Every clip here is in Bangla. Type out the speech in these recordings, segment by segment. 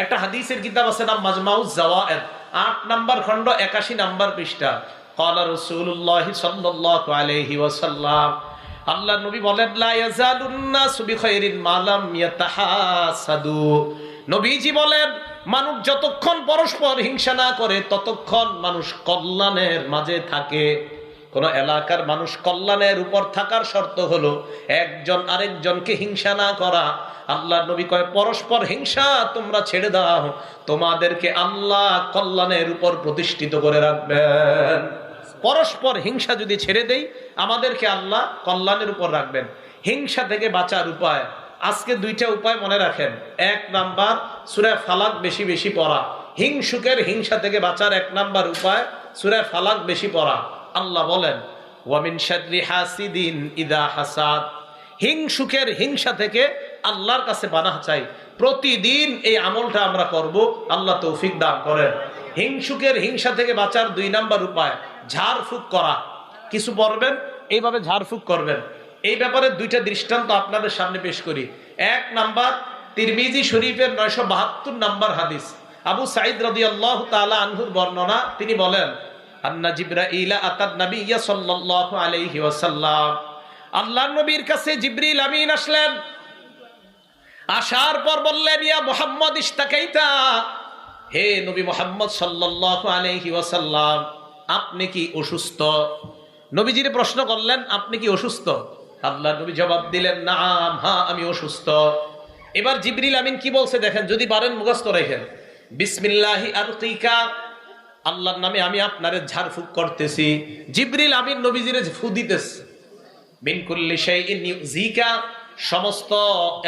একটা হাদিসের কিতাব আছে নাম মাজমাউজ জাওয়ায়েদ 8 নাম্বার খণ্ড 81 নাম্বার পৃষ্ঠা। قال رسول الله صلى الله عليه وسلم আল্লাহ নবী বলেন, লা ইয়াজালুন নাস বিখাইরিন মা লাম ইয়াতাহাসাদু। নবীজি বলেন, মানুষ যতক্ষণ পরস্পর হিংসা না করে, ততক্ষণ মানুষ কল্যাণের মাঝে থাকে। কোন এলাকার মানুষ কল্যাণের উপর থাকার শর্ত হলো, একজন আরেকজনকে হিংসা না করা আল্লাহ নবী কয়, পরস্পর হিংসা তোমরা ছেড়ে দাও। তোমাদেরকে আল্লাহ কল্যাণের উপর প্রতিষ্ঠিত করে রাখবেন। পরস্পর হিংসা যদি ছেড়ে দেই, আমাদেরকে আল্লাহ কল্যাণের উপর রাখবেন। হিংসা থেকে বাঁচার উপায়, আজকে দুইটা উপায় মনে রাখেন। এক নাম্বার, সুরে ফালাক বেশি বেশি পড়া। হিংসুকের হিংসা থেকে বাঁচার এক নাম্বার উপায়, সুরে ফালাক বেশি পড়া। আল্লাহ বলেন ওয়ামিন হাসিদিন ইদা হাসাদ। হিংসুকের হিংসা থেকে আল্লাহর কাছে বানা চাই। প্রতিদিন এই আমলটা আমরা করব, আল্লাহ তৌফিক দান করেন। হিংসুকের হিংসা থেকে বাঁচার দুই নাম্বার উপায়, ঝাড়ফুঁক করা। কিছু পড়বেন, এইভাবে ঝাড়ফুঁক করবেন। এই ব্যাপারে দুইটা দৃষ্টান্ত আপনাদের সামনে পেশ করি। এক নাম্বার, তিরমিজি শরীফের নয়শো বাহাত্তর নাম্বার হাদিস। আবু সাইদ রদি আল্লাহ তালা আনহুর বর্ণনা, তিনি বলেন, আন্না জিব্রাইলা আতাদ নবিয়্যা সাল্লাল্লাহু আলাইহি ওয়াসাল্লাম। আল্লাহর নবীর কাছে জিবরিল আমিন আসলেন। আসার পর বললেন, ইয়া মোহাম্মদ ইস্তাকাইতা হে নবী মোহাম্মদ সাল্লাল্লাহু আলাইহি ওয়াসাল্লাম, আপনি কি অসুস্থ? নবীজির প্রশ্ন করলেন, আপনি কি অসুস্থ? আল্লাহ নবী জবাব দিলেন, নাম হ্যাঁ আমি অসুস্থ। এবার জিবরিল আমিন কি বলছে দেখেন, যদি পারেন মুখস্থ রেখেন। বিসমিল্লাহি আরকিকা আল্লাহর নামে আমি আপনারে ঝাড়ফুঁক করতেছি। জিবরিল আমিন নবীজিরে ফু দিতেছে। মিনকুল্লি শাইইন ইউজিকা সমস্ত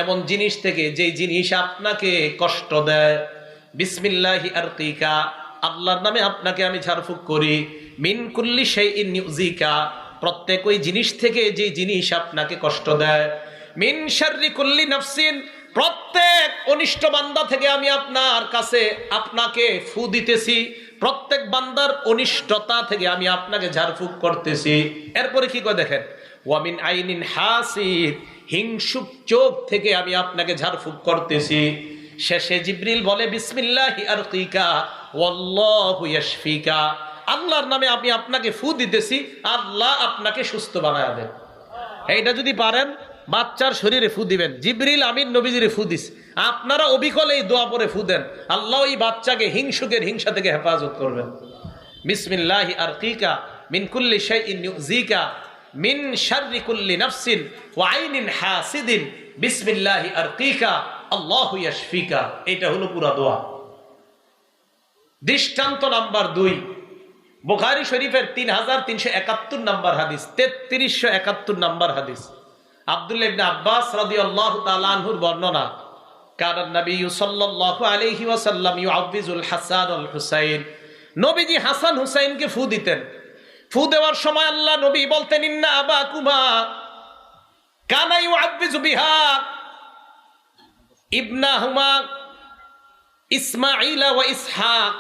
এমন জিনিস থেকে যে জিনিস আপনাকে কষ্ট দেয়, বিসমিল্লাহি আরকিকা আল্লাহর নামে আপনাকে আমি ঝাড়ফুঁক করি মিনকুল্লি শাইইন ইউজিকা প্রত্যেক ওই জিনিস থেকে যে জিনিস আপনাকে কষ্ট দেয়, মিন শাররি কুল্লি নফসিন প্রত্যেক অনিষ্ট বান্দা থেকে আমি আপনার কাছে আপনাকে ফু দিতেছি, প্রত্যেক বান্দার অনিষ্টতা থেকে আমি আপনাকে ঝাড়ফুঁক করতেছি। এরপরে কি করে দেখেন? ওয়ামিন আইনিন হাসিদ হিংসুক চোখ থেকে আমি আপনাকে ঝাড়ফুঁক করতেছি। শেষে জিব্রিল বলে, বিসমিল্লাহি আরকিকা, ওয়াল্লাহু ইয়াশফিকা। আল্লাহর নামে আমি আপনাকে ফু দিতেছি, আল্লাহ আপনাকে সুস্থ বানায় দেন। এইটা যদি পারেন, বাচ্চার শরীরে ফু দিবেন। জিবরিল আমিন নবীজিরে ফু দিস আপনারা অবিকল এই দোয়া পরে ফু দেন। আল্লাহ এই বাচ্চাকে হিংসুকের হিংসা থেকে হেফাজত করবেন। বিসমিল্লাহি আরকিকা, মিন কুল্লি শাইইন ইউজিকা মিন শাররি কুল্লি নাফসিন ওয়া আইনিন হাসিদিন, বিসমিল্লাহি আরকিকা, আল্লাহু ইয়াশফিকা। এটা হলো পুরা দোয়া। দৃষ্টান্ত নাম্বার দুই, বুখারি শরীফের তিন হাজার তিনশো একাত্তর নাম্বার হাদিস, তেত্রিশশো একাত্তর নাম্বার হাদিস। আব্দুল্লাহ ইবনে আব্বাস রাদিয়াল্লাহু তাআলা আনহুর বর্ণনা কারণ নবী সাল্লাল্লাহু আলাইহি ওয়াসাল্লাম ইউআবিজুল হাসান আল হুসাইন নবীজি হাসান হুসাইনকে ফু দিতেন। ফু দেওয়ার সময় আল্লাহ নবী বলতেন, ইন্না আবাকুমা কানা ইউআবিজু বিহা ইবনাহুমা ইসমাঈলা ওয়া ইসহাক।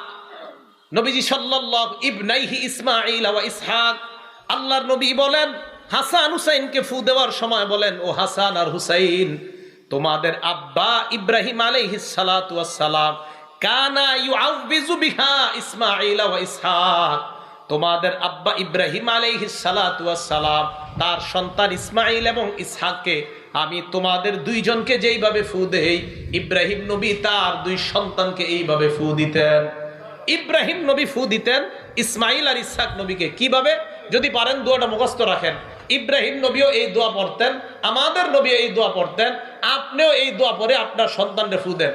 নবীজি সাল্লাল্লাহু, ইবনাইহি ইসমাঈল ওয়া ইসহাক। আল্লাহর নবী বলেন, হাসান হুসাইনকে ফু দেওয়ার সময় বলেন, ও হাসান আর হুসাইন, তোমাদের আব্বা ইব্রাহিম আলাইহিস সালাতু ওয়াস সালাম, কানা ইউআউযু বিহা ইসমাঈল ওয়া ইসহাক। তোমাদের আব্বা ইব্রাহিম সালাম তার সন্তান ইসমাঈল এবং ইসহাককে আমি তোমাদের দুইজনকে যেইভাবে ফু দেই, ইব্রাহিম নবী তার দুই সন্তানকে এইভাবে ফু দিতেন। ইব্রাহিম নবী ফু দিতেন ইসমাইল আর ইসহাক নবীকে। কীভাবে? যদি পারেন দোয়াটা মুখস্থ রাখেন। ইব্রাহিম নবীও এই দোয়া পড়তেন, আমাদের নবী এই দোয়া পড়তেন, আপনিও এই দোয়া পড়ে আপনার সন্তানকে ফু দেন।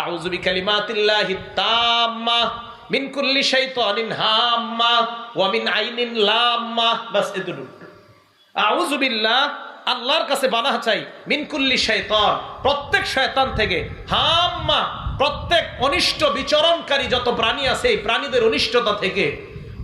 আউযু বিকালিমাতিল্লাহি তাম্মা। মিন কুল্লি শাইতানিন হাম্মা ওয়া মিন আইনিন লাম্মা। বাস এতটুকু। আউযু বিল্লাহ, আল্লাহর কাছে বানা চাই মিনকুল্লি শয়তান প্রত্যেক শয়তান থেকে হাম্মা, প্রত্যেক অনিষ্ট বিচরণকারী যত প্রাণী আছে, এই প্রাণীদের অনিষ্টতা থেকে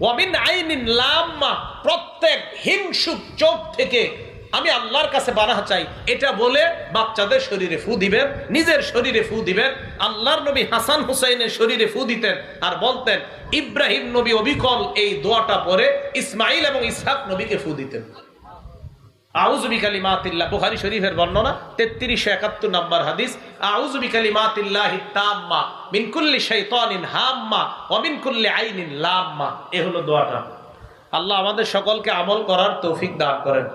ওয়ামিন আইনিন লাম্মা, প্রত্যেক হিংসুক চোখ থেকে আমি আল্লাহর কাছে বানা চাই। এটা বলে বাচ্চাদের শরীরে ফু দিবেন, নিজের শরীরে ফু দিবেন, আল্লাহর নবী হাসান হুসাইনের শরীরে ফু দিতেন আর বলতেন, ইব্রাহিম নবী অবিকল এই দোয়াটা পরে ইসমাইল এবং ইসহাক নবীকে ফু দিতেন। আউজুবি কালিমাতিল্লাহ বুখারী শরীফের বর্ণনা 3371 নম্বর হাদিস আউজুবি কালিমাতিল্লাহি তাম্মা কুল্লি হাম্মা ওয়া কুল্লি আইনিন লাম্মা। এ হলো দোয়াটা। আল্লাহ আমাদের সকলকে আমল করার তৌফিক দান করেন।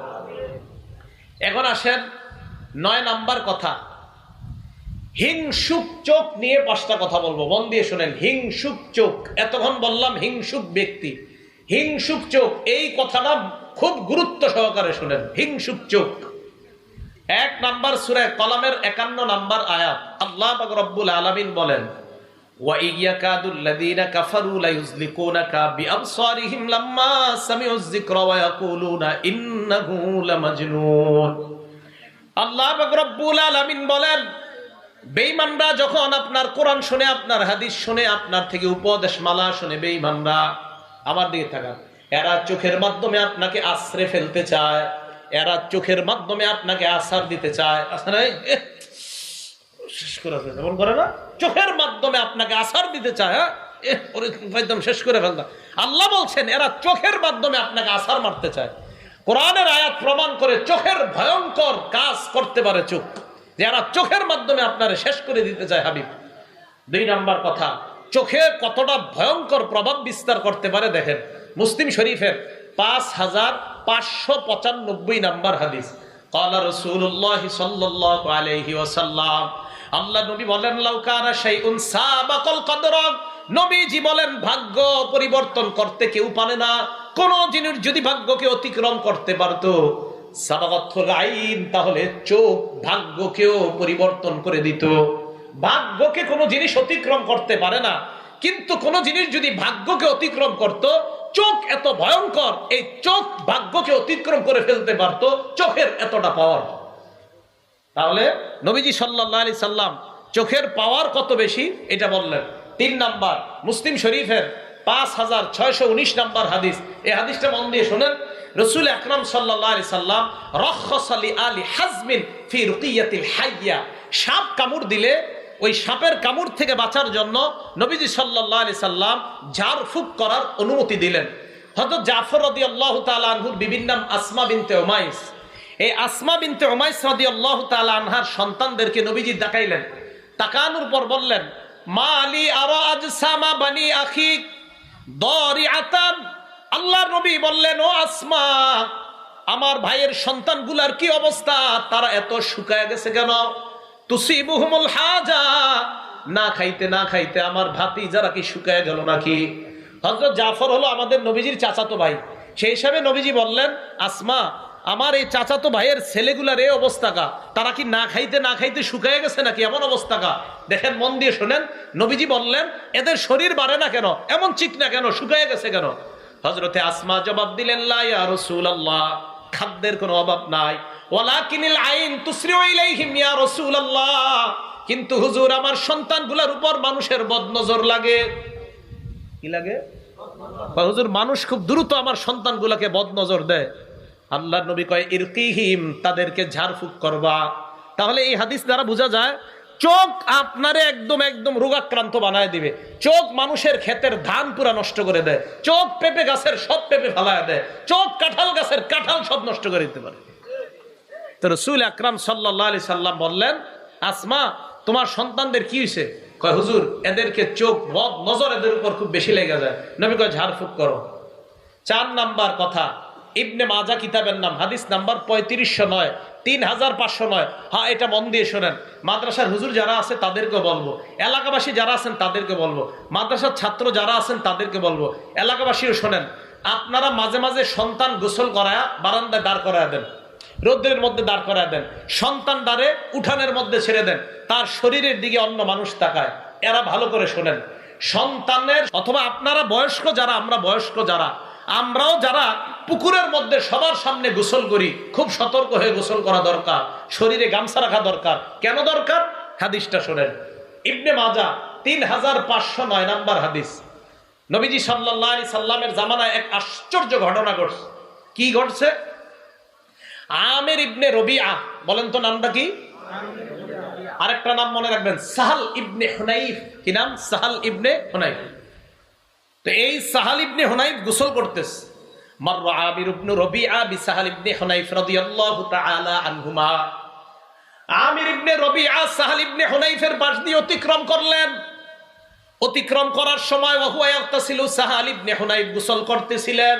এখন আসেন নয় নাম্বার কথা। হিংসুক চোখ নিয়ে পাঁচটা কথা বলব। মন দিয়ে শোনেন, হিংসুক চোখ। এতক্ষণ বললাম হিংসুক ব্যক্তি। হিংসুক চোখ, এই কথাটা খুব গুরুত্ব সহকারে শোনেন, হিংসুক চোখ। এক নাম্বার সুরে কলামের একান্ন নাম্বার আয়াত, আল্লাহ রব্বুল আলামিন বলেন ওয়াইয়াকাদুল্লাযীনা আল্লাহ যখন আপনার কোরআন শুনে, আপনার হাদিস শুনে, আপনার থেকে উপদেশ মালা শুনে বেইমানরা আমার দিকে থাকা এরা চোখের মাধ্যমে আপনাকে আশ্রে ফেলতে চায়, এরা চোখের মাধ্যমে আপনাকে আসার দিতে চায়। আসলে শেষ করে ফেলতে এমন করে না? চোখের মাধ্যমে আপনাকে আসার দিতে চায় হ্যাঁ? শেষ করে ফেলতাম আল্লাহ বলছেন, এরা চোখের মাধ্যমে আপনাকে আসার মারতে চায়। কোরআনের আয়াত প্রমাণ করে চোখের ভয়ঙ্কর কাজ করতে পারে চোখ। যে এরা চোখের মাধ্যমে আপনারা শেষ করে দিতে চায়, হাবিব। দুই নাম্বার কথা, চোখে কতটা ভয়ঙ্কর প্রভাব বিস্তার করতে পারে দেখেন। মুসলিম শরীফের পাঁচ হাজার পাঁচশো পঁচানব্বই নাম্বার হাদিস। কলা রসুল্লাহ সাল্লাহ আলহি ওসাল্লাম আল্লাহ নবী বলেন লাউকানা শাইউন সাবাকাল কদর। নবীজি বলেন, ভাগ্য পরিবর্তন করতে কেউ পারে না। কোন জিনিস যদি ভাগ্যকে অতিক্রম করতে পারতো তাহলে চোখ ভাগ্যকেও পরিবর্তন করে দিত। ভাগ্যকে কোনো জিনিস অতিক্রম করতে পারে না। কিন্তু কোন জিনিস যদি ভাগ্যকে অতিক্রম করত, চোখ এত ভয়ঙ্কর, এই চোখ ভাগ্যকে অতিক্রম করে ফেলতে পারত, চোখের এতটা পাওয়ার তাহলে নবীজি সাল্লাহ আলি সাল্লাম চোখের পাওয়ার কত বেশি? এটা বললেন। তিন নাম্বার, মুসলিম শরীফের পাঁচ হাজার ছয়শো উনিশ নাম্বার হাদিস। এই হাদিসটা মন দিয়ে শোনেন। রসুল আকরাম সাল্লাহ আলি সাল্লাম রক্ষস আলী হাজমিন ফি রুকিয়াতিল হাইয়া। সাপ কামড় দিলে ওই সাপের কামড় থেকে বাঁচার জন্য নবীজি সাল্লাহ আলি সাল্লাম ঝাড় ফুক করার অনুমতি দিলেন। হয়তো জাফর রদি আল্লাহ তালহুর বিভিন্ন আসমা বিনতে ওমাইস। এই আসমা বিনতে ওমাইস রদি আল্লাহ আনহার সন্তানদেরকে নবীজি দেখাইলেন। তাকানুর পর বললেন, মা আলী আরও আজ সামা বানি আখিক দরি আতান আল্লাহর নবী বললেন, ও আসমা, আমার ভাইয়ের সন্তানগুলার কি অবস্থা? তারা এত শুকায় গেছে কেন? তুসিবুহুমুল হাজা, না খাইতে না খাইতে আমার ভাতি যারা কি শুকায় গেল নাকি? হজরত জাফর হলো আমাদের নবীজির চাচাতো ভাই। সেই হিসাবে নবীজি বললেন, আসমা আমার এই চাচাতো ভাইয়ের ছেলেগুলার এই অবস্থা কা তারা কি না খাইতে না খাইতে শুকায় গেছে নাকি? এমন অবস্থা কা দেখেন, মন দিয়ে শোনেন, নবীজি বললেন, এদের শরীর বাড়ে না কেন? এমন চিক না কেন? শুকায় গেছে কেন? হজরতে আসমা জবাব দিলেন লাইয়া রসুল আল্লাহ খাদ্যের কোনো অভাব নাই। ওয়ালাকিনিল আইন তুসরিউ ইলাইহিম ইয়া রাসূলুল্লাহ। কিন্তু হুজুর, আমার সন্তানগুলোর উপর মানুষের বদনজর লাগে। কি লাগে? হুজুর, মানুষ খুব দ্রুত আমার সন্তানগুলোকে বদনজর দেয়। আল্লাহ নবী কয়, ইরকিহিম, তাদেরকে ঝাড়ফুঁক করবা। তাহলে এই হাদিস দ্বারা বোঝা যায়, চোখ আপনারে একদম একদম রোগাক্রান্ত বানায় দিবে। চোখ মানুষের ক্ষেতের ধান পুরা নষ্ট করে দেয়। চোখ পেঁপে গাছের সব পেঁপে ফালায় দেয়। চোখ কাঁঠাল গাছের কাঁঠাল সব নষ্ট করে দিতে পারে। তো রসুল আকরাম সাল্লাহ আলি সাল্লাম বললেন, আসমা, তোমার সন্তানদের কি হয়েছে কয়, হুজুর, এদেরকে চোখ নজর এদের উপর খুব বেশি লেগে যায়। নবী কয়, ঝাড়ফুঁক করো। চার নাম্বার কথা ইবনে মাজা কিতাবের নাম, হাদিস নাম্বার পঁয়ত্রিশশো নয় তিন হাজার পাঁচশো নয়। হ্যাঁ এটা মন দিয়ে শোনেন। মাদ্রাসার হুজুর যারা আছে তাদেরকে বলব। এলাকাবাসী যারা আছেন তাদেরকে বলব। মাদ্রাসার ছাত্র যারা আছেন তাদেরকে বলব। এলাকাবাসীও শোনেন, আপনারা মাঝে মাঝে সন্তান গোসল করায়া বারান্দায় দাঁড় করায় দেন। রৌদ্রের মধ্যে দাঁড় করায় দেন। সন্তান দ্বারে উঠানের মধ্যে ছেড়ে দেন। তার শরীরের দিকে অন্য মানুষ তাকায়। এরা ভালো করে শোনেন। সন্তানের, অথবা আপনারা বয়স্ক যারা, আমরা বয়স্ক যারা, আমরাও যারা পুকুরের মধ্যে সবার সামনে গোসল করি, খুব সতর্ক হয়ে গোসল করা দরকার, শরীরে গামছা রাখা দরকার। কেন দরকার? হাদিসটা শোনেন। ইবনে মাজা তিন হাজার পাঁচশো নয় নাম্বার হাদিস। নবীজি সাল্লাহ সাল্লামের জামানায় এক আশ্চর্য ঘটনা ঘটছে। কি ঘটছে? আমের ইবনে রবিআ বলেন তো নামটা কি? আরেকটা নাম মনে রাখবেন, সাহাল ইবনে হুনাইফ। কি নাম? সাহাল ইবনে হুনাইফ। তো এই সাহাল ইবনে হুনাইফ গোসল করতেছে। মাররা আমির ইবনে রবিআ বিসাহাল ইবনে হুনাইফ রাদিয়াল্লাহু তাআলা আনহুমা। আমির ইবনে রবিআ সাহাল ইবনে হুনাইফের পাশ দিয়ে অতিক্রম করলেন। অতিক্রম করার সময় ওহুয়া ইয়াগতাসিলু, সাহাল ইবনে হুনাইফ গোসল করতেছিলেন।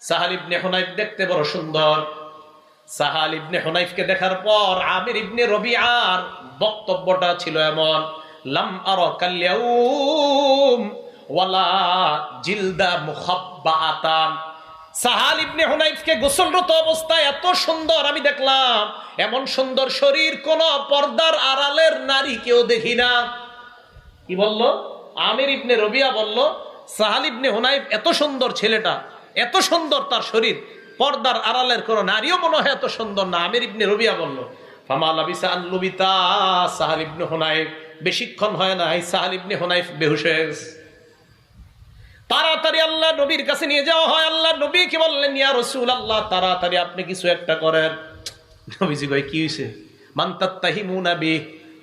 সাহাল ইবনে হুনাইফ দেখতে বড় সুন্দর। সাহাল ইবনে হুনাইফকে দেখার পর আমির ইবনে রবিআর বক্তব্যটা ছিল এমন, লাম আরা কাল্যাউম ওয়ালা জিলদা মুখাব্বাআতান। সাহাল ইবনে হুনাইফকে গোসলরত অবস্থায় এত সুন্দর আমি দেখলাম, এমন সুন্দর শরীর কোন পর্দার আড়ালের নারী কেউ দেখি না। কি বলল? আমির ইবনে রবিয়া বলল, সাহাল ইবনে হুনাইফ এত সুন্দর ছেলেটা, এত সুন্দর তার শরীর, পর্দার আড়ালের কোন নারীও মনে হয় এত সুন্দর না, আমির ইবনে রবিয়া বলল। বেশিক্ষণ হয় না সাহাল ইবনে হুনাইফ বেহুশ হয়ে গেছে। তাড়াতাড়ি আল্লাহ নবীর কাছে নিয়ে যাওয়া হয়। আল্লাহ নবী কি বললেন, ইয়া রসুল আল্লাহ তাড়াতাড়ি আপনি কিছু একটা করেন। নবীজি কয়, কি হয়েছে মান্তাত্তাহিমুনা বি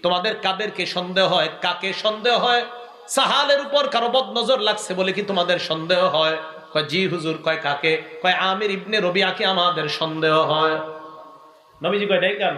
তোমাদের কাদেরকে সন্দেহ হয়? কাকে সন্দেহ হয়? সাহালের উপর কারও বদ নজর লাগছে বলে কি তোমাদের সন্দেহ হয়? কয়, জি হুজুর। কয়, কাকে? কয়, আমির ইবনে রবিয়াকে আমাদের সন্দেহ হয়? নবীজি কয় এটাই কেন?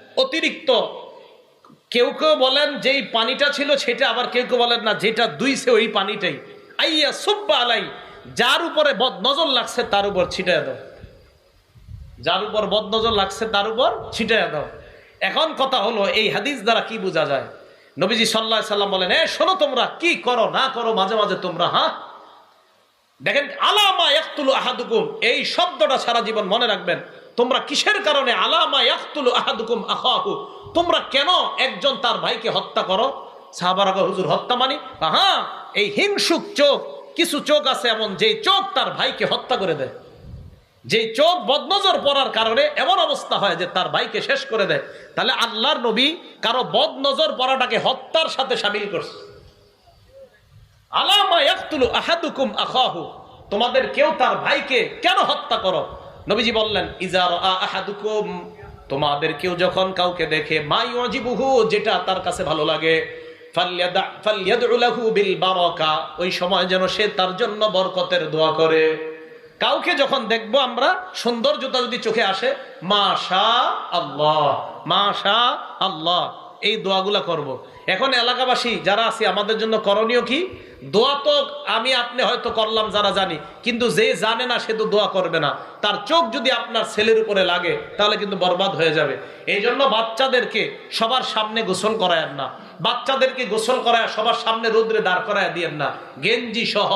অতিরিক্ত। কেউ কেউ বলেন যেই পানিটা ছিল সেটা আবার কেউ কেউ বলেন না, যেটা দুইছে ওই পানিটাই। আইয়া সুব্বা আলাই, যার উপরে বদ নজর লাগছে তার উপর ছিটায় দাও। যার উপর বদ নজর লাগছে তার উপর ছিটায় দাও। এখন কথা হলো, এই হাদিস দ্বারা কি বোঝা যায়? নবীজি সাল্লাহ সাল্লাম বলেন, এ, শোনো তোমরা, কি করো, না করো, মাঝে মাঝে তোমরা হ্যাঁ? দেখেন আলামা ইয়াকতুলু আহাদুকুম এই শব্দটা সারা জীবন মনে রাখবেন। তোমরা কিসের কারণে? আলামা ইয়াকতুলু আহাদুকুম আখাহু। তোমরা কেন একজন তার ভাইকে হত্যা করো? হুজুর, হত্যা মানি? হ্যাঁ এই হিংসুক চোখ, কিছু চোখ আছে এমন যেই চোখ তার ভাইকে হত্যা করে দেয়। যে চোখ বদনজর পড়ার কারণে এমন অবস্থা হয় যে তার ভাইকে শেষ করে দেয়। তাহলে আল্লাহর নবী কারও বদনজর পড়াটাকে হত্যার সাথে সামিল করছে। আলামা ইয়াকতুলু আহাদুকুম আখাহু। তোমাদের কেউ তার ভাইকে কেন হত্যা করো? নবীজি বললেন ইজার আহাদুকুম। তোমাদের কেউ যখন কাউকে দেখে মাই অজিবুহু যেটা তার কাছে ভালো লাগে ওই সময় যেন সে তার জন্য বরকতের দোয়া করে। কাউকে যখন দেখব আমরা, সৌন্দর্যতা যদি চোখে আসে, মাশা আল্লাহ মাশা আল্লাহ। এই দোয়াগুলা করব। এখন এলাকাবাসী যারা আছে, আমাদের জন্য করণীয় কি? দোয়া তো আমি আপনি হয়তো করলাম, যারা জানি। কিন্তু যে জানে না, সে তো দোয়া করবে না। তার চোখ যদি আপনার ছেলের উপরে লাগে, তাহলে কিন্তু বরবাদ হয়ে যাবে। এই জন্য বাচ্চাদেরকে সবার সামনে গোসল করায় না। বাচ্চাদেরকে গোসল করায় সবার সামনে রোদ্রে দাঁড় করায় দিয়েন না। গেঞ্জি সহ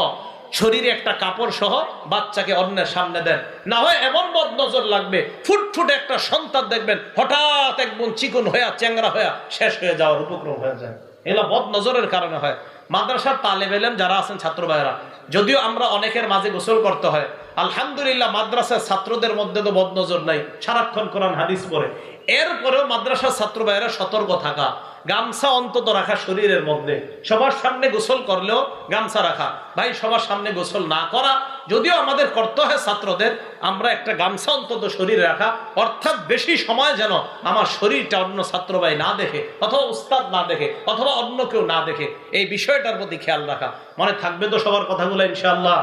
শরীরে একটা কাপড় সহ বাচ্চাকে অন্যের সামনে দেন। না হয় এমন বদ নজর লাগবে, ফুটফুটে একটা সন্তান দেখবেন, হঠাৎ একদম চিকন হয়ে চ্যাংরা হয়ে শেষ হয়ে যাওয়ার উপক্রম হয়ে যায়। এগুলো বদ নজরের কারণে হয়। মাদ্রাসার তালেব এলেম যারা আছেন ছাত্র ভাইয়েরা, যদিও আমরা অনেকের মাঝে গোসল করতে হয়, আলহামদুলিল্লাহ মাদ্রাসার ছাত্রদের মধ্যে তো বদ নজর নাই। সারাক্ষণ কোরআন, হাদিস পড়ে। এরপরেও মাদ্রাসার ছাত্র ভাইয়েরা সতর্ক থাকা, গামছা অন্তত রাখা শরীরের মধ্যে। সবার সামনে গোসল করলেও গামছা রাখা। ভাই, সবার সামনে গোসল না করা, যদিও আমাদের করতে হয় ছাত্রদের, আমরা একটা গামছা অন্তত শরীরে রাখা, অর্থাৎ বেশি সময় যেন আমার শরীরটা অন্য ছাত্র ভাই না দেখে, অথবা উস্তাদ না দেখে, অথবা অন্য কেউ না দেখে, এই বিষয়টার প্রতি খেয়াল রাখা। মনে থাকবে তো সবার কথাগুলো ইনশাল্লাহ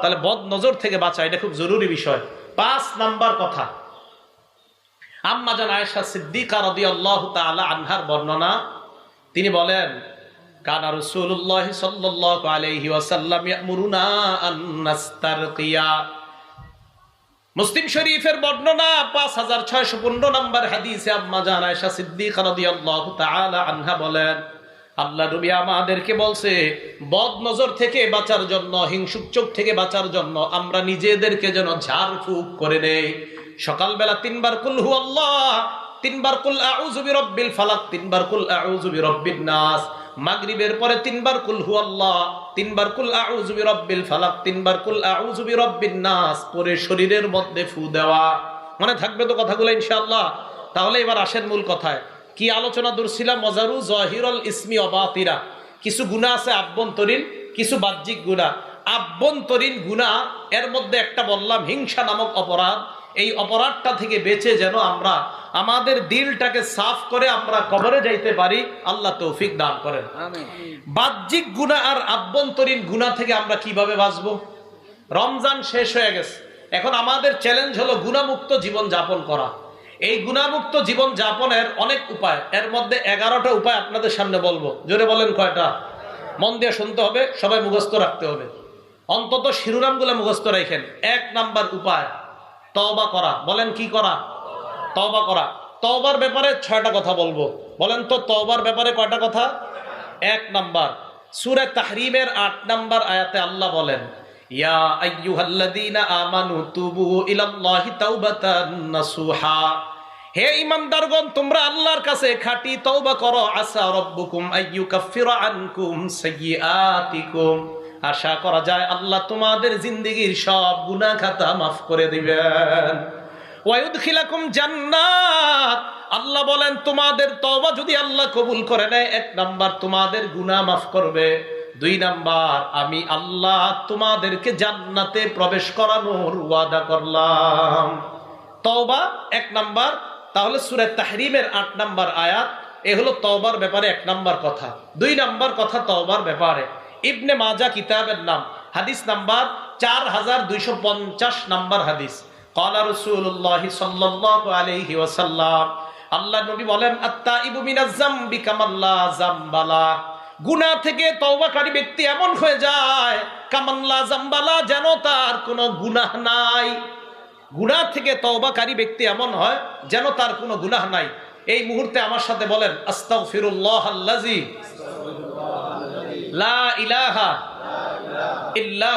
তাহলে বদ নজর থেকে বাঁচা, এটা খুব জরুরি বিষয়। পাঁচ নাম্বার কথা। আম্মা জান আয়েশা সিদ্দিকা রাদিয়াল্লাহু তাআলা আনহার বর্ণনা, তিনি বলেন, কানা রাসূলুল্লাহ সাল্লাল্লাহু আলাইহি ওয়াসাল্লাম ইয়ামুরুনা আন নাস্তারকিয়া। মুসলিম শরীফের বর্ণনা 5615 নম্বর হাদিসে আম্মা জান আয়েশা সিদ্দিকা রাদিয়াল্লাহু তাআলা আনহা বলেন, আল্লাহ নবী আমাদেরকে বলছে, বদ নজর থেকে বাঁচার জন্য, হিংসুক চোখ থেকে বাঁচার জন্য আমরা নিজেদেরকে যেন ঝাড়ফুঁক করে নেই। সকালবেলা তিনবার কুল হু আল্লাহ, তিনবার কুল আউযু বিরাব্বিল ফালাক, তিনবার কুল আউযু বিরাব্বিন নাস। মাগরিবের পরে তিনবার কুল হু আল্লাহ, তিনবার কুল আউযু বিরাব্বিল ফালাক, তিনবার কুল আউযু বিরাব্বিন নাস। পরে শরীরের মধ্যে ফু দেওয়া। মনে থাকবে তো কথাগুলো ইনশাআল্লাহ। তাহলে এবার আসেন মূল কথায়। কি আলোচনা দূরছিলাম মজারু জহিরুল ইসমি অবাতিরা। কিছু গুণা আছে আভ্যন্তরীণ, কিছু বাহ্যিক গুণা। আভ্যন্তরীণ গুণা, এর মধ্যে একটা বললাম, হিংসা নামক অপরাধ। এই অপরাধটা থেকে বেঁচে যেন আমরা আমাদের দিলটাকে সাফ করে আমরা কবরে যাইতে পারি আল্লাহ তৌফিক দান করেন। বাহ্যিক গুণা আর আভ্যন্তরীণ গুণা থেকে আমরা কীভাবে বাঁচবো? রমজান শেষ হয়ে গেছে। এখন আমাদের চ্যালেঞ্জ হলো গুণামুক্ত জীবন যাপন করা। এই গুণামুক্ত জীবন যাপনের অনেক উপায়। এর মধ্যে এগারোটা উপায় আপনাদের সামনে বলব। জোরে বলেন কয়টা? মন দিয়ে শুনতে হবে সবাই মুখস্থ রাখতে হবে। অন্তত শিরোনামগুলো মুখস্থ রাখেন। এক নাম্বার উপায় তওবা করা। বলেন কি করা? তওবা করা। তওবার ব্যাপারে ছয়টা কথা বলব। বলেন তো, তওবার ব্যাপারে কয়টা কথা? এক নাম্বার, সূরা তাহরিমের আট নাম্বার আয়াতে আল্লাহ বলেন, ইয়া আইয়ুহাল্লাযীনা আমানু তুবু ইলাল্লাহি তাওবাতান নাসুহা। হে ইমানদারগণ, তোমরা আল্লাহর কাছে খাঁটি তওবা করো। আসা রব্বুকুম আইয়ুকাফিরা আনকুম সাইয়্যাতিকুম। আশা করা যায় আল্লাহ তোমাদের জিন্দেগীর সব গুনাহ খাতা মাফ করে দিবেন। জান্নাত। আল্লাহ বলেন, তোমাদের তওবা যদি আল্লাহ কবুল করে নেয়, এক নাম্বার তোমাদের গুনাহ মাফ করবে। দুই নাম্বার, আমি আল্লাহ তোমাদেরকে জান্নাতে প্রবেশ করানোর ওয়াদা করলাম। তওবা এক নাম্বার, তাহলে সূরা তাহরিমের আট নাম্বার আয়াত, এ হলো তওবার ব্যাপারে এক নাম্বার কথা। দুই নাম্বার কথা তওবার ব্যাপারে। ইবনে মাজা কিতাবের নাম। হাদিস নাম্বার চার হাজার দুইশো পঞ্চাশ নাম্বার হাদিস। কলা রসুল্লাহ সাল্লাহ আলহি ওসাল্লাম আল্লাহ নবী বলেন আত্মা ইবুমিনা জাম্বি জাম্বালা। গুনা থেকে তওবাকারী ব্যক্তি এমন হয়ে যায় কামাল্লা জাম্বালা যেন তার কোনো গুনাহ নাই। গুনা থেকে তওবাকারী ব্যক্তি এমন হয়, যেন তার কোনো গুনাহ নাই। এই মুহূর্তে আমার সাথে বলেন আস্তাগফিরুল্লাহ আল্লাজি লা ইলাহা ইল্লা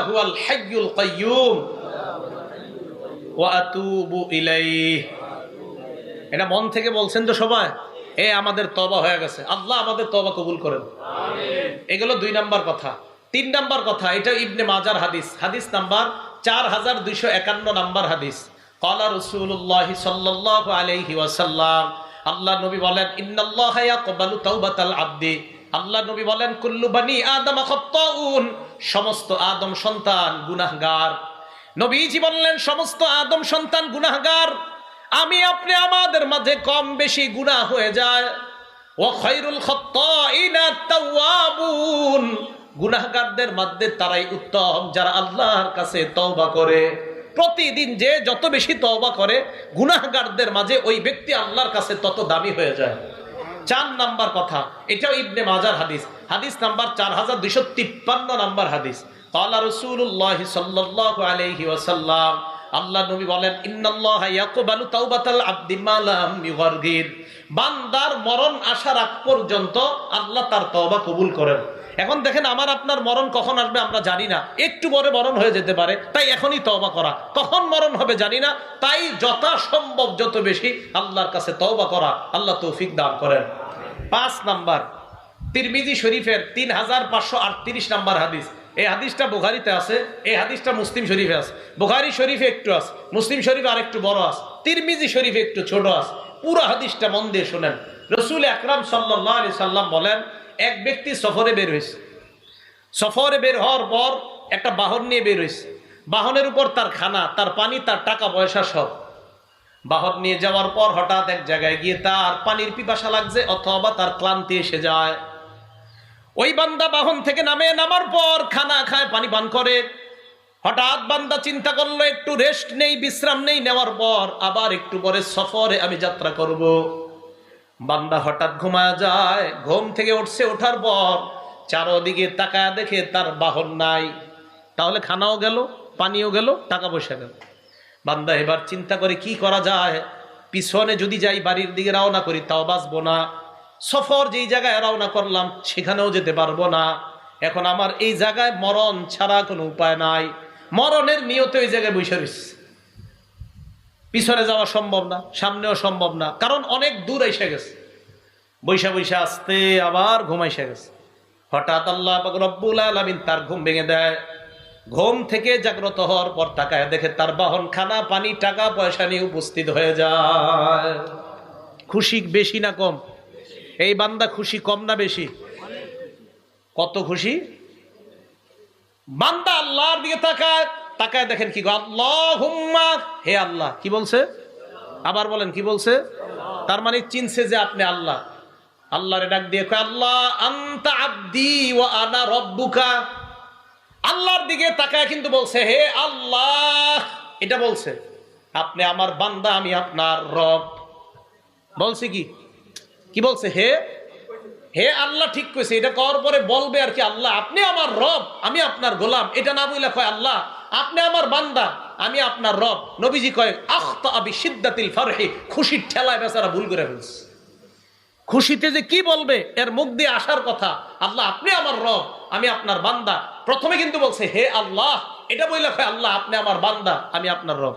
হাইয়ুল কাইয়্যুম ওয়া আতুবু ইলাইহি। এটা মন থেকে বলছেন তো সবাই এ আমাদের তবা হয়ে গেছে। আল্লাহ আমাদের তবা কবুল করেন। এগুলো দুই নাম্বার কথা। তিন নাম্বার কথা এটা ইবনে মাজার হাদিস। হাদিস নাম্বার চার হাজার দুইশো একান্ন নাম্বার হাদিস। কলা রসুল্লাহ সাল্লাহ আলাইহি ওয়াসাল্লাম। আল্লাহ নবী বলেন ইন্নাল্লাহ ইয়াকবালু তাওবাতাল আবদি। আল্লাহ নবী বলেন, কুল্লু বানি আদম সমস্ত আদম সন্তান গুনাহগার। নবীজি বললেন, সমস্ত আদম সন্তান গুনাহগার। আমি, আপনি আমাদের মাঝে কম বেশি গুনাহ হয়ে যায়। ও খৈরুল গুনাহগারদের মধ্যে তারাই উত্তম, যারা আল্লাহর কাছে তওবা করে। প্রতিদিন যে যত বেশি তওবা করে, গুনাহগারদের মাঝে ওই ব্যক্তি আল্লাহর কাছে তত দামি হয়ে যায়। চার নাম্বার কথা। এটাও ইবনে মাজার হাদিস। হাদিস নাম্বার চার হাজার দুইশো তিপ্পান্ন নাম্বার হাদিস। কালা রসুল্লাহ সাল্লাহ আলহি আল্লাহ নবী বলেন, ইন্নাল্লাহ ইয়াকবালু তাওবাতাল আবদি মালাম ইউগারগির। বান্দার মরণ আসার আগ পর্যন্ত আল্লাহ তার তওবা কবুল করেন। এখন দেখেন আমার আপনার মরণ কখন আসবে আমরা জানি না। একটু পরে মরণ হয়ে যেতে পারে, তাই এখনই তওবা করা। কখন মরণ হবে জানি না, তাই যথাসম্ভব যত বেশি আল্লাহর কাছে তওবা করা, আল্লাহ তৌফিক দান করেন। পাঁচ নাম্বার, তিরমিজি শরীফের তিন হাজার পাঁচশো আটত্রিশ নাম্বার হাদিস। এই হাদিসটা বুখারিতে আছে, এই হাদিসটা মুসলিম শরীফে আছে। বুখারি শরীফে একটু আছে, মুসলিম শরীফে আর একটু বড় আছে, তিরমিজি শরীফে একটু ছোট আছে। পুরো হাদিসটা মন দিয়ে শোনেন। রসুল আকরাম সাল্লাহ সাল্লাম বলেন এক ব্যক্তি সফরে বের হয়েছে। সফরে বের হওয়ার পর একটা বাহন নিয়ে বের হয়েছে। বাহনের উপর তার খানা, তার পানি, তার টাকা পয়সা সব। বাহন নিয়ে যাওয়ার পর হঠাৎ এক জায়গায় গিয়ে তার পানির পিপাসা লাগছে অথবা তার ক্লান্তি এসে যায়। ওই বান্দা বাহন থেকে নামে, নামার পর খানা খায়, পানি পান করে। হঠাৎ বান্দা চিন্তা করল, একটু রেস্ট নেই, বিশ্রাম নেই, নেওয়ার পর আবার একটু পরে সফরে আমি যাত্রা করব। বান্দা হঠাৎ ঘুমা যায়, ঘুম থেকে উঠছে ওঠার পর চারোদিকে তাকায় দেখে তার বাহন নাই। তাহলে খানাও গেল, পানিও গেল, টাকা পয়সা গেল। বান্দা এবার চিন্তা করে কি করা যায়? পিছনে যদি যাই, বাড়ির দিকে রওনা করি, তাও বাঁচবো না। সফর যেই জায়গায় রওনা করলাম, সেখানেও যেতে পারব না। এখন আমার এই জায়গায় মরণ ছাড়া কোনো উপায় নাই। মরণের নিয়তে ওই জায়গায় রয়েছে। পিছনে যাওয়া সম্ভব না, সামনেও সম্ভব না। কারণ অনেক দূর এসে গেছে। বৈশা বৈশা আসতে আবার ঘুমাইসে গেছে। হঠাৎ আল্লাহ রব্বুল আলামিন তার ঘুম ভেঙে দেয়। ঘুম থেকে জাগ্রত হওয়ার পর তাকায়, দেখে তার বাহন খানা পানি, টাকা, পয়সা নিয়ে উপস্থিত হয়ে যায়। খুশি বেশি না কম? এই বান্দা খুশি কম না বেশি? কত খুশি? বান্দা আল্লাহর দিকে তাকায় তাকায় দেখেন কি গো, আল্লাহুম্মা। হে আল্লাহ কি বলছে? আবার বলেন কি বলছে? তার মানে চিনছে যে আপনি আল্লাহ। আল্লাহরে ডাক দিয়ে আল্লাহ আন্তা আব্দি ওয়া আনা রব্বুকা। আল্লাহর দিকে তাকায় কিন্তু বলছে হে আল্লাহ এটা বলছে আপনি আমার বান্দা আমি আপনার রব। বলছে কি? কি বলছে? হে হে আল্লাহ ঠিক কইছে এটা করার পরে বলবে আর কি আল্লাহ আপনি আমার রব আমি আপনার গোলাম। এটা না বইলা কয় আল্লাহ আপনি আমার বান্দা, আমি আপনার রব। নবীজি কয়, আখতা আবি সিদ্ধাতিল ফারহি, খুশির ঠেলায় বেচারা ভুল করে ফেলছে। খুশিতে যে কি বলবে, এর মুখ দিয়ে আসার কথা। আল্লাহ, আপনি আমার রব, আমি আপনার বান্দা। প্রথমে কিন্তু বলছে, হে আল্লাহ, এটা কয়, আল্লাহ, আপনি আমার বান্দা, আমি আপনার রব।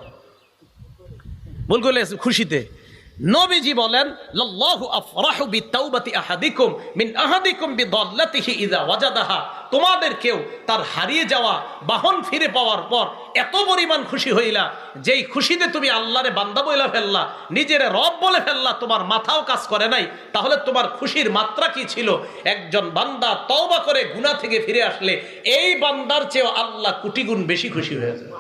ভুল খুশিতে। নবীজি বলেন, লাল্লাহু আফরাহু বিতাওবাতি আহাদিকুম মিন আহাদিকুম বিদাল্লাতিহি ইযা ওয়াজাদাহা। তোমাদের কেউ তার হারিয়ে যাওয়া বাহন ফিরে পাওয়ার পর এত পরিমাণ খুশি হইলা, যেই খুশিতে তুমি আল্লাহরে বান্দা বইলা ফেললা, নিজের রব বলে ফেললা, তোমার মাথাও কাজ করে নাই, তাহলে তোমার খুশির মাত্রা কি ছিল? একজন বান্দা তওবা করে গুনাহ থেকে ফিরে আসলে, এই বান্দার চেয়েও আল্লাহ কোটি গুণ বেশি খুশি হয়ে যায়।